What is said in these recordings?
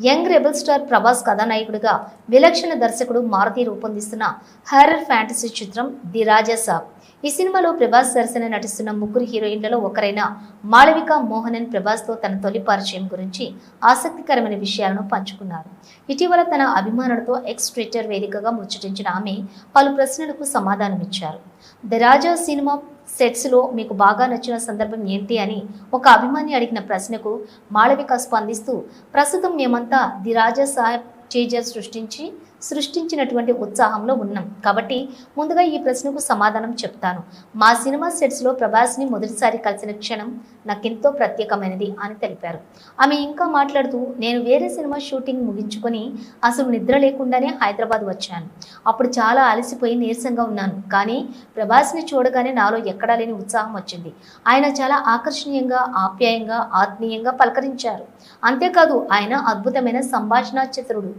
Young rebel star Prabhas కథానాయకుడిగా విలక్షణ దర్శకుడు మారుతి రూపొందిస్తున్న హారర్ ఫ్యాంటసీ చిత్రం ది రాజా సాబ్ ఈ సినిమాలో ప్రభాస్ సరసన నటిస్తున్న ముగ్గురు హీరోయిన్లలో ఒకరైన మాళవిక మోహనన్ ప్రభాస్తో తన తొలి పరిచయం గురించి ఆసక్తికరమైన విషయాలను పంచుకున్నారు. ఇటీవల తన అభిమానులతో ఎక్స్ ట్విట్టర్ వేదికగా ముచ్చటించిన ఆమె పలు ప్రశ్నలకు సమాధానమిచ్చారు. ది రాజా సినిమా సెట్స్లో మీకు బాగా నచ్చిన సందర్భం ఏంటి అని ఒక అభిమాని అడిగిన ప్రశ్నకు మాళవిక స్పందిస్తూ ప్రస్తుతం మేమంతా ది రాజా సాహెబ్ చేజర్ సృష్టించి సృష్టించినటువంటి ఉత్సాహంలో ఉన్నాం. కాబట్టి ముందుగా ఈ ప్రశ్నకు సమాధానం చెప్తాను. మా సినిమా సెట్స్లో ప్రభాస్ని మొదటిసారి కలిసిన క్షణం నాకెంతో ప్రత్యేకమైనది అని తెలిపారు. ఆమె ఇంకా మాట్లాడుతూ నేను వేరే సినిమా షూటింగ్ ముగించుకొని అసలు నిద్ర లేకుండానే హైదరాబాద్ వచ్చాను. అప్పుడు చాలా అలసిపోయి నీరసంగా ఉన్నాను. కానీ ప్రభాస్ని చూడగానే నాలో ఎక్కడా లేని ఉత్సాహం వచ్చింది. ఆయన చాలా ఆకర్షణీయంగా ఆప్యాయంగా ఆత్మీయంగా పలకరించారు. అంతేకాదు ఆయన అద్భుతమైన సంభాషణా చిత్రుడు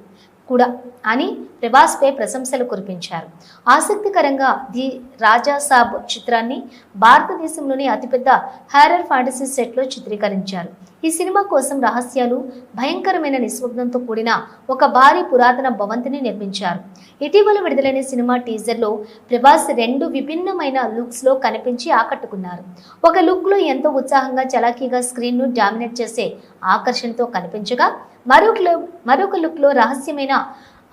కూడా అని ప్రభాస్పై ప్రశంసలు కురిపించారు. ఆసక్తికరంగా ది రాజా సాబ్ చిత్రాన్ని భారతదేశంలోని అతిపెద్ద హారర్ ఫ్యాంటసీ సెట్లో చిత్రీకరించారు. ఈ సినిమా కోసం రహస్యాలు భయంకరమైన నిశ్శబ్దంతో కూడిన ఒక భారీ పురాతన భవంతిని నిర్మించారు. ఇటీవల విడుదలైన సినిమా టీజర్లో ప్రభాస్ రెండు విభిన్నమైన లుక్స్లో కనిపించి ఆకట్టుకున్నారు. ఒక లుక్లో ఎంతో ఉత్సాహంగా చలాకీగా స్క్రీన్ను డామినేట్ చేసే ఆకర్షణతో కనిపించగా మరొక మరొక లుక్లో రహస్యమైన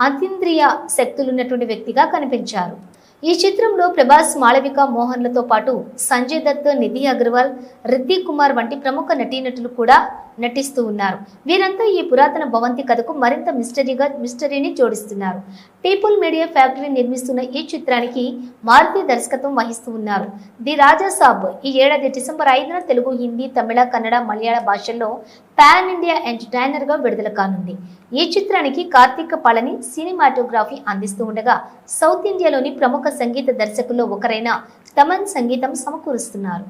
అతీంద్రియ శక్తులున్నటువంటి వ్యక్తిగా కనిపించారు. ఈ చిత్రంలో ప్రభాస్ మాళవిక మోహన్లతో పాటు సంజయ్ దత్ నిధి అగర్వాల్ రితిక్ కుమార్ వంటి ప్రముఖ నటీనటులు కూడా నటిస్తూ ఉన్నారు. వీరంతా ఈ పురాతన భవంతి కథకు మరింత మిస్టరీగా మిస్టరీని జోడిస్తున్నారు. పీపుల్ మీడియా ఫ్యాక్టరీ నిర్మిస్తున్న ఈ చిత్రానికి మారుతి దర్శకత్వం వహిస్తూ ఉన్నారు. ది రాజా సాబ్ ఈ ఏడాది డిసెంబర్ ఐదున తెలుగు హిందీ తమిళ కన్నడ మలయాళ భాషల్లో పాన్ ఇండియా ఎంటర్టైనర్గా విడుదల కానుంది. ఈ చిత్రానికి కార్తీక పళని సినిమాటోగ్రఫీ అందిస్తూ ఉండగా సౌత్ ఇండియాలోని ప్రముఖ సంగీత దర్శకుల్లో ఒకరైన తమన్ సంగీతం సమకూరుస్తున్నారు.